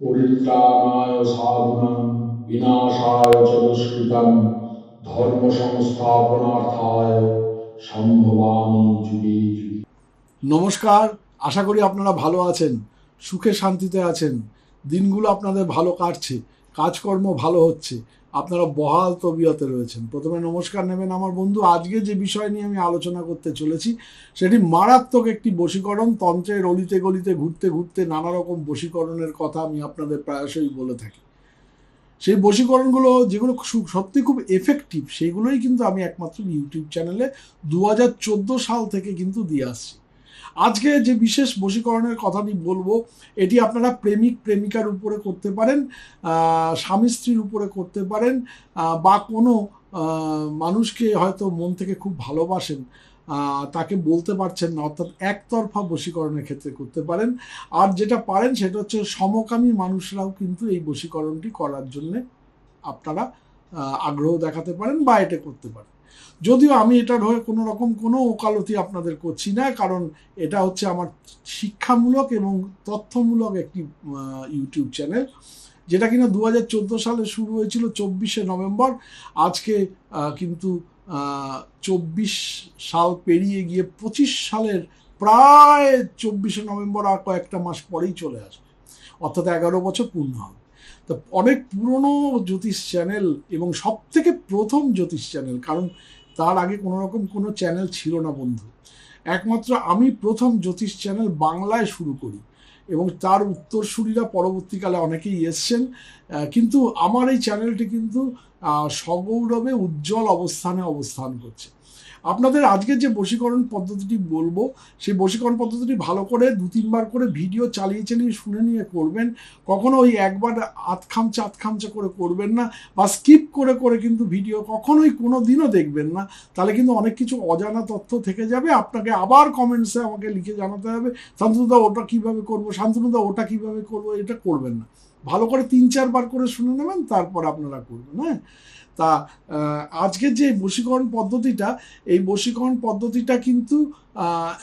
পরিত্রাণায় সাধুনাং বিনাশায় চ দুষ্কৃতাং ধর্ম সংস্থাপনার্থায় সম্ভবামি যুগে যুগে। নমস্কার, আশা করি আপনারা ভালো আছেন, সুখে শান্তিতে আছেন। দিনগুলো আপনাদের ভালো কাটছে। কাজকর্ম ভালো হচ্ছে। আপনারা বহাল তবিয়তে রয়েছেন। প্রথমে নমস্কার নেবেন আমার বন্ধু। আজকে যে বিষয় নিয়ে আমি আলোচনা করতে চলেছি, সেটি মারাত্মক একটি বশীকরণ। তন্ত্রের অলিতে গলিতে, ঘুরতে ঘুরতে নানা রকম বশীকরণের কথা আমি আপনাদের প্রায়শই বলে থাকি। সেই বশীকরণগুলো যেগুলো সত্যি খুব এফেক্টিভ সেইগুলোই কিন্তু আমি একমাত্র ইউটিউব চ্যানেলে দু হাজার চোদ্দ সাল থেকে কিন্তু দিয়ে আসছি। আজকে যে বিশেষ বশীকরণের কথাটি বলব, এটি আপনারা প্রেমিক, প্রেমিকার উপরে করতে পারেন স্বামী স্ত্রীর উপরে করতে পারেন বা কোনো মানুষকে হয়তো মন থেকে খুব ভালোবাসেন তাকে বলতে পারছেন না, অর্থাৎ একতরফা বশীকরণের ক্ষেত্রে করতে পারেন। আর যেটা পারেন সেটা হচ্ছে সমকামী মানুষরাও কিন্তু এই বশীকরণটি করার জন্যে আপনারা আগ্রহ দেখাতে পারেন বা এটা করতে পারেন। যদিও আমি এটার হয়ে কোনো রকম কোনো ওকালতি আপনাদের করছি না, কারণ এটা হচ্ছে আমার শিক্ষামূলক এবং তথ্যমূলক একটি ইউটিউব চ্যানেল, যেটা কিনা দু হাজার চোদ্দ সালে শুরু হয়েছিল চব্বিশে নভেম্বর। আজকে কিন্তু চব্বিশ সাল পেরিয়ে গিয়ে পঁচিশ সালের প্রায় চব্বিশে নভেম্বর আর কয়েকটা মাস পরেই চলে আসবে। অর্থাৎ এগারো বছর পূর্ণ হবে। তো অনেক পুরনো জ্যোতিষ চ্যানেল এবং সব থেকে প্রথম জ্যোতিষ চ্যানেল, কারণ তার আগে কোনো রকম কোনো চ্যানেল ছিল না বন্ধু। একমাত্র আমি প্রথম জ্যোতিষ চ্যানেল বাংলায় শুরু করি এবং তার উত্তরসূরিরা পরবর্তীকালে অনেকেই এসছেন কিন্তু আমার এই চ্যানেলটি কিন্তু সগৌরবে উজ্জ্বল অবস্থানে অবস্থান করছে। আপনাদের আজকে যে বশীকরণ পদ্ধতিটি বলব, সেই বশীকরণ পদ্ধতিটি ভালো করে দু, তিনবার করে ভিডিও চালিয়ে চালিয়ে শুনে নিয়ে করবেন। কখনো ওই একবার আধ খামচা আধ খামচা করে করবেন না বা স্কিপ করে করে কিন্তু ভিডিও কখনোই কোনো দিনও দেখবেন না। তাহলে কিন্তু অনেক কিছু অজানা তথ্য থেকে যাবে। আপনাকে আবার কমেন্টসে আমাকে লিখে জানাতে হবে, শান্তনুদা, ওটা কীভাবে করব, শান্তনুদা, ওটা কীভাবে করব, এটা করবেন না। ভালো করে তিন, চারবার করে শুনে নেবেন, তারপর আপনারা করবেন হ্যাঁ? তা আজকের যে বশীকরণ পদ্ধতিটা, এই বশীকরণ পদ্ধতিটা কিন্তু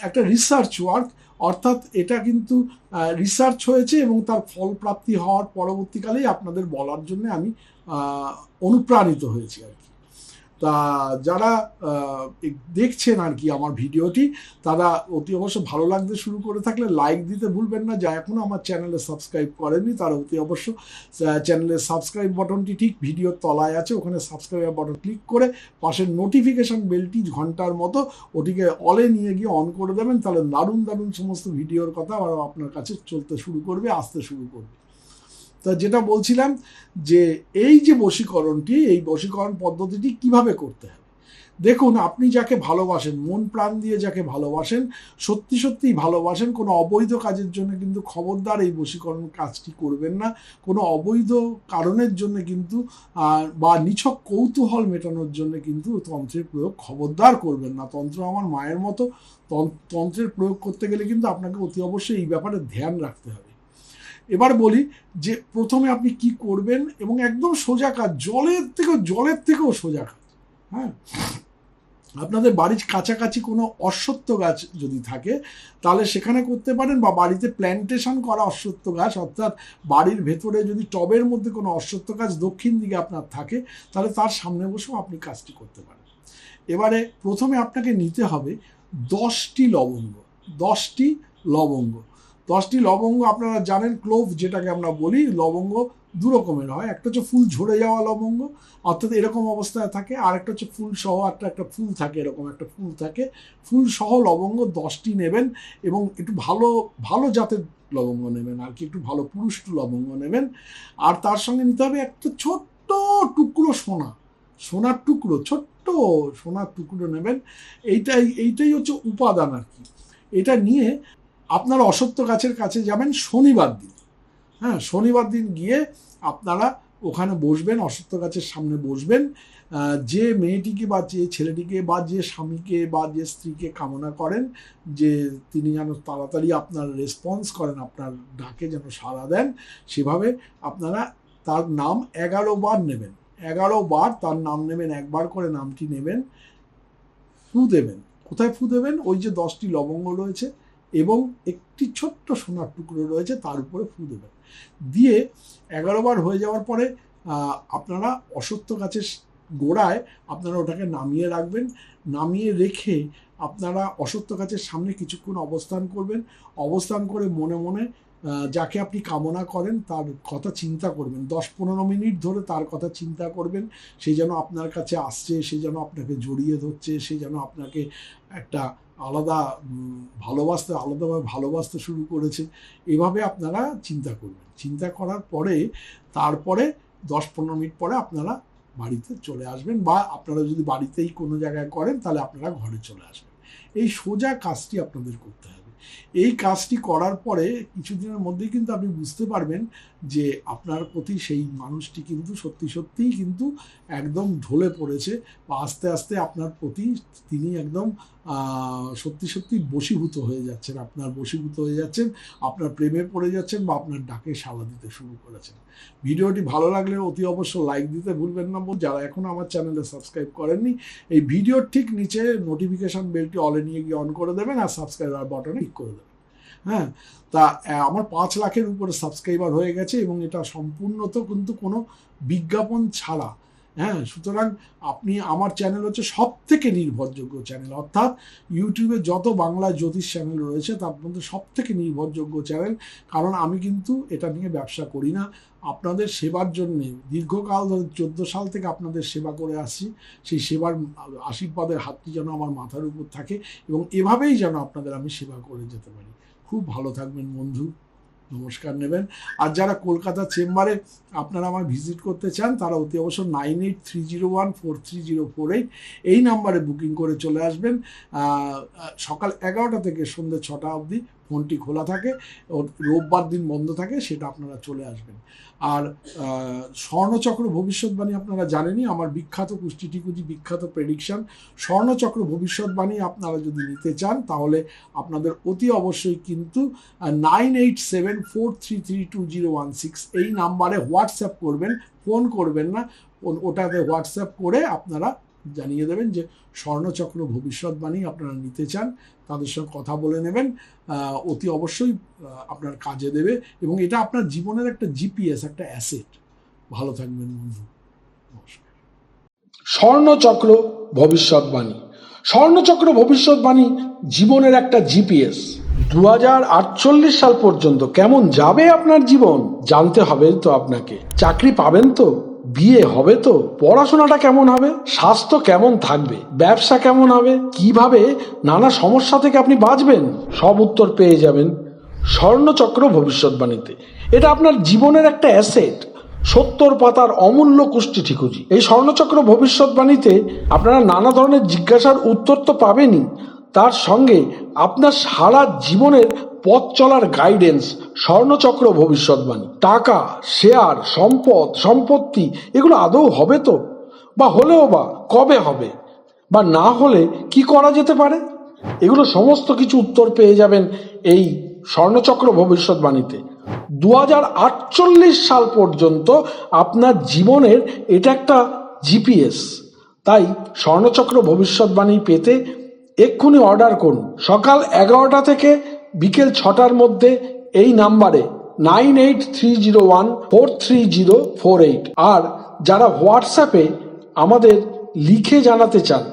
একটা রিসার্চ ওয়ার্ক অর্থাৎ এটা কিন্তু রিসার্চ হয়েছে এবং তার ফল প্রাপ্তি হওয়ার পরবর্তীকালেই আপনাদের বলার জন্য আমি অনুপ্রাণিত হয়েছি আর কি। তা যারা দেখছেন আর কি আমার ভিডিওটি, তারা অতি অবশ্য ভালো লাগতে শুরু করে থাকলে লাইক দিতে ভুলবেন না। যা এখনও আমার চ্যানেলে সাবস্ক্রাইব করেনি তারা অতি অবশ্য চ্যানেলের সাবস্ক্রাইব বাটনটি ঠিক ভিডিওর তলায় আছে, ওখানে সাবস্ক্রাইব বাটন ক্লিক করে পাশের নোটিফিকেশন বেলটি ঘণ্টার মতো ওটিকে অলে নিয়ে গিয়ে অন করে দেবেন, তাহলে দারুণ দারুণ সমস্ত ভিডিওর কথা আবার আপনার কাছে চলতে শুরু করবে, আসতে শুরু করবে। তা যেটা বলছিলাম যে এই যে বশীকরণটি, এই বশীকরণ পদ্ধতিটি কীভাবে করতে হবে? দেখুন, আপনি যাকে ভালোবাসেন, মন প্রাণ দিয়ে যাকে ভালোবাসেন, সত্যি সত্যিই ভালোবাসেন, কোনো অবৈধ কাজের জন্য কিন্তু খবরদার এই বশীকরণ কাজটি করবেন না। কোনো অবৈধ কারণের জন্য কিন্তু বা নিছক কৌতূহল মেটানোর জন্য কিন্তু তন্ত্রের প্রয়োগ খবরদার করবেন না। তন্ত্র আমার মায়ের মতো, তন- তন্ত্রের প্রয়োগ করতে গেলে কিন্তু আপনাকে অতি অবশ্যই এই ব্যাপারে ধ্যান রাখতে হবে। এবার বলি যে প্রথমে আপনি কি করবেন এবং একদম সোজা কাজ, জলের থেকেও জলের থেকেও সোজা কাজ হ্যাঁ? আপনাদের বাড়ির কাছাকাছি কোনো অশ্বত্থ গাছ যদি থাকে, তাহলে সেখানে করতে পারেন বা বাড়িতে প্ল্যান্টেশন করা অশ্বত্থ গাছ, অর্থাৎ বাড়ির ভেতরে যদি টবের মধ্যে কোনো অশ্বত্থ গাছ দক্ষিণ দিকে আপনার থাকে, তাহলে তার সামনে বসেও আপনি কাজটি করতে পারেন। এবারে প্রথমে আপনাকে নিতে হবে দশটি লবঙ্গ দশটি লবঙ্গ। দশটি লবঙ্গ আপনারা জানেন, ক্লোভ যেটাকে আমরা বলি, লবঙ্গ দু রকমের হয়। একটা হচ্ছে ফুল ঝরে যাওয়া লবঙ্গ, অর্থাৎ এরকম অবস্থায় থাকে। আর একটা হচ্ছে ফুল সহ একটা একটা ফুল থাকে, এরকম একটা ফুল থাকে। ফুল সহ লবঙ্গ দশটি নেবেন এবং একটু ভালো ভালো জাতের লবঙ্গ নেবেন, আর কি একটু ভালো পুরুষ্ট লবঙ্গ নেবেন। আর তার সঙ্গে নিতে হবে একটা ছোট্ট টুকরো সোনা। সোনার টুকরো, ছোট্ট সোনার টুকরো নেবেন। এইটাই এইটাই হচ্ছে উপাদান আর কি। এটা নিয়ে আপনারা অসত্য গাছের কাছে যাবেন শনিবার দিন। হ্যাঁ শনিবার দিন গিয়ে আপনারা ওখানে বসবেন, অসত্য গাছের সামনে বসবেন। যে মেয়েটিকে বা যে ছেলেটিকে বা যে স্বামীকে বা যে স্ত্রীকে কামনা করেন, যে তিনি যেন তাড়াতাড়ি আপনার রেসপন্স করেন, আপনার ডাকে যেন সাড়া দেন, সেভাবে আপনারা তার নাম এগারো বার নেবেন। এগারো বার তার নাম নেবেন, একবার করে নামটি নেবেন, ফু দেবেন। কোথায় ফু দেবেন? ওই যে দশটি লবঙ্গ রয়েছে এবং একটি ছোট্ট সোনার টুকরো রয়েছে, তার উপরে ফু দেবেন দিয়ে এগারো বার হয়ে যাওয়ার পরে আপনারা অসত্য গাছের গোড়ায় আপনারা ওটাকে নামিয়ে রাখবেন। নামিয়ে রেখে আপনারা অসত্য গাছের সামনে কিছুক্ষণ অবস্থান করবেন। অবস্থান করে মনে মনে যাকে আপনি কামনা করেন তার কথা চিন্তা করবেন। দশ পনেরো মিনিট ধরে তার কথা চিন্তা করবেন। সে যেন আপনার কাছে আসছে, সে যেন আপনাকে জড়িয়ে ধরছে, সে যেন আপনাকে একটা আলাদা ভালোবাসতে, আলাদাভাবে ভালোবাসতে শুরু করেছে, এভাবে আপনারা চিন্তা করবেন। চিন্তা করার পরে, তারপরে দশ পনেরো মিনিট পরে আপনারা বাড়িতে চলে আসবেন বা আপনারা যদি বাড়িতেই কোনো জায়গায় করেন, তাহলে আপনারা ঘরে চলে আসবেন। এই সোজা কাজটি আপনাদের করতে হবে। এই কাজটি করার পরে কিছুদিনের মধ্যেই কিন্তু আপনি বুঝতে পারবেন যে আপনার প্রতি সেই মানুষটি কিন্তু সত্যি সত্যিই কিন্তু একদম ঢলে পড়েছে বা আস্তে আস্তে আপনার প্রতি তিনি একদম সত্যি সত্যি বশীভূত হয়ে যাচ্ছেন। আপনার বশীভূত হয়ে যাচ্ছেন, আপনার প্রেমে পড়ে যাচ্ছেন বা আপনার ডাকে সাড়া দিতে শুরু করেছেন। ভিডিওটি ভালো লাগলে অতি অবশ্য লাইক দিতে ভুলবেন না বন্ধু। যারা এখনও আমার চ্যানেলে সাবস্ক্রাইব করেননি, এই ভিডিওর ঠিক নিচে নোটিফিকেশন বেলটি অলে নিয়ে গিয়ে অন করে দেবেন আর সাবস্ক্রাইবার বাটনে ক্লিক করে দেবেন। হ্যাঁ তা আমার পাঁচ লাখের উপরে সাবস্ক্রাইবার হয়ে গেছে এবং এটা সম্পূর্ণত কিন্তু কোনো বিজ্ঞাপন ছাড়া। হ্যাঁ সুতরাং আপনি আমার চ্যানেল হচ্ছে সব থেকে নির্ভরযোগ্য চ্যানেল অর্থাৎ ইউটিউবে যত বাংলা জ্যোতিষ চ্যানেল রয়েছে, তার মধ্যে সব থেকে নির্ভরযোগ্য চ্যানেল কারণ আমি কিন্তু এটা নিয়ে ব্যবসা করি না। আপনাদের সেবার জন্যে, দীর্ঘকাল ধরে চোদ্দ সাল থেকে আপনাদের সেবা করে আসছি। সেই সেবার আশীর্বাদের হাতটি যেন আমার মাথার উপর থাকে এবং এভাবেই যেন আপনাদের আমি সেবা করে যেতে পারি। খুব ভালো থাকবেন বন্ধু। নমস্কার নেবেন। আর যারা কলকাতা চেম্বারে আপনারা আমার ভিজিট করতে চান, তারা অতি অবশ্য nine eight three zero one four three zero four eight এই নাম্বারে বুকিং করে চলে আসবেন। সকাল এগারোটা থেকে সন্ধ্যে ছটা অবধি ফোনটি খোলা থাকে, ও রোববার দিন বন্ধ থাকে, সেটা আপনারা চলে আসবেন। আর স্বর্ণচক্র ভবিষ্যৎবাণী আপনারা জানেনই, আমার বিখ্যাত কুষ্টি টিকুজি, বিখ্যাত প্রেডিকশন স্বর্ণচক্র ভবিষ্যৎবাণী আপনারা যদি নিতে চান, তাহলে আপনাদের অতি অবশ্যই কিন্তু nine eight seven four three three two zero one six এই নাম্বারে হোয়াটসঅ্যাপ করবেন, ফোন করবেন না ওটাতে হোয়াটসঅ্যাপ করে আপনারা জানিয়ে দেবেন যে স্বর্ণচক্র ভবিষ্যৎবাণী আপনারা নিতে চান, তাদের সঙ্গে কথা বলে নেবেন অতি অবশ্যই আপনার কাজে দেবে এবং এটা আপনার জীবনের একটা জিপিএস, একটা অ্যাসেট। ভালো থাকবেন বন্ধু। স্বর্ণচক্র ভবিষ্যৎবাণী। স্বর্ণচক্র ভবিষ্যৎবাণী জীবনের একটা জিপিএস। দু হাজার আটচল্লিশ সাল পর্যন্ত কেমন যাবে আপনার জীবন জানতে হবে তো আপনাকে। চাকরি পাবেন তো? বিয়ে হবে তো? পড়াশোনাটা কেমন হবে? স্বাস্থ্য কেমন থাকবে? ব্যবসা কেমন হবে? কীভাবে নানা সমস্যা থেকে আপনি বাঁচবেন? সব উত্তর পেয়ে যাবেন স্বর্ণচক্র ভবিষ্যৎবাণীতে। এটা আপনার জীবনের একটা অ্যাসেট। সত্তর পাতার অমূল্য কুষ্টি ঠিকুজি। এই স্বর্ণচক্র ভবিষ্যৎবাণীতে আপনারা নানা ধরনের জিজ্ঞাসার উত্তর তো পাবেনই। তার সঙ্গে আপনার সারা জীবনের পথ চলার গাইডেন্স স্বর্ণচক্র ভবিষ্যৎবাণী, টাকা শেয়ার সম্পদ, সম্পত্তি, এগুলো আদৌ হবে তো? বা হলেও বা কবে হবে? বা না হলে কি করা যেতে পারে? এগুলো সমস্ত কিছু উত্তর পেয়ে যাবেন এই স্বর্ণচক্র ভবিষ্যৎবাণীতে। দু হাজার আটচল্লিশ সাল পর্যন্ত আপনার জীবনের এটা একটা জিপিএস তাই স্বর্ণচক্র ভবিষ্যৎবাণী পেতে এক্ষুনি অর্ডার করুন। সকাল এগারোটা থেকে বিকেল ছটার মধ্যে এই নাম্বারে nine eight three zero one four three zero four eight. আর যারা হোয়াটসঅ্যাপে আমাদের লিখে জানাতে চান,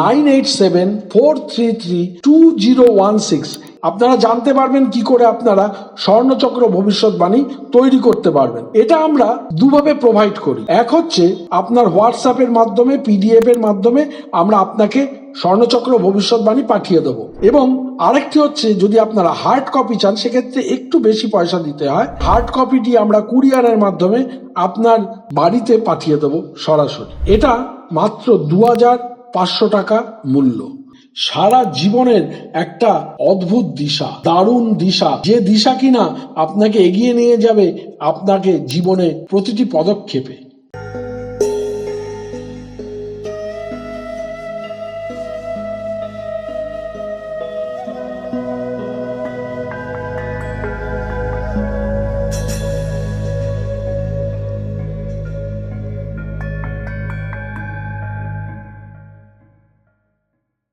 nine eight seven four three three two zero one six. আপনারা জানতে পারবেন কি করে আপনারা স্বর্ণচক্র ভবিষ্যৎবাণী তৈরি করতে পারবেন। এটা আমরা দুভাবে প্রোভাইড করি। এক হচ্ছে আপনার হোয়াটসঅ্যাপের মাধ্যমে পিডিএফ এর মাধ্যমে আমরা আপনাকে স্বর্ণচক্র ভবিষ্যৎবাণী পাঠিয়ে দেবো। এবং আরেকটি হচ্ছে, যদি আপনারা হার্ড কপি চান, সেক্ষেত্রে একটু বেশি পয়সা দিতে হয়। হার্ড কপিটি আমরা কুরিয়ারের মাধ্যমে আপনার বাড়িতে পাঠিয়ে দেবো সরাসরি। এটা মাত্র দু হাজার পাঁচশো টাকা মূল্য। সারা জীবনের একটা অদ্ভুত দিশা, দারুণ দিশা। যে দিশা কিনা আপনাকে এগিয়ে নিয়ে যাবে আপনাকে জীবনে প্রতিটি পদক্ষেপে।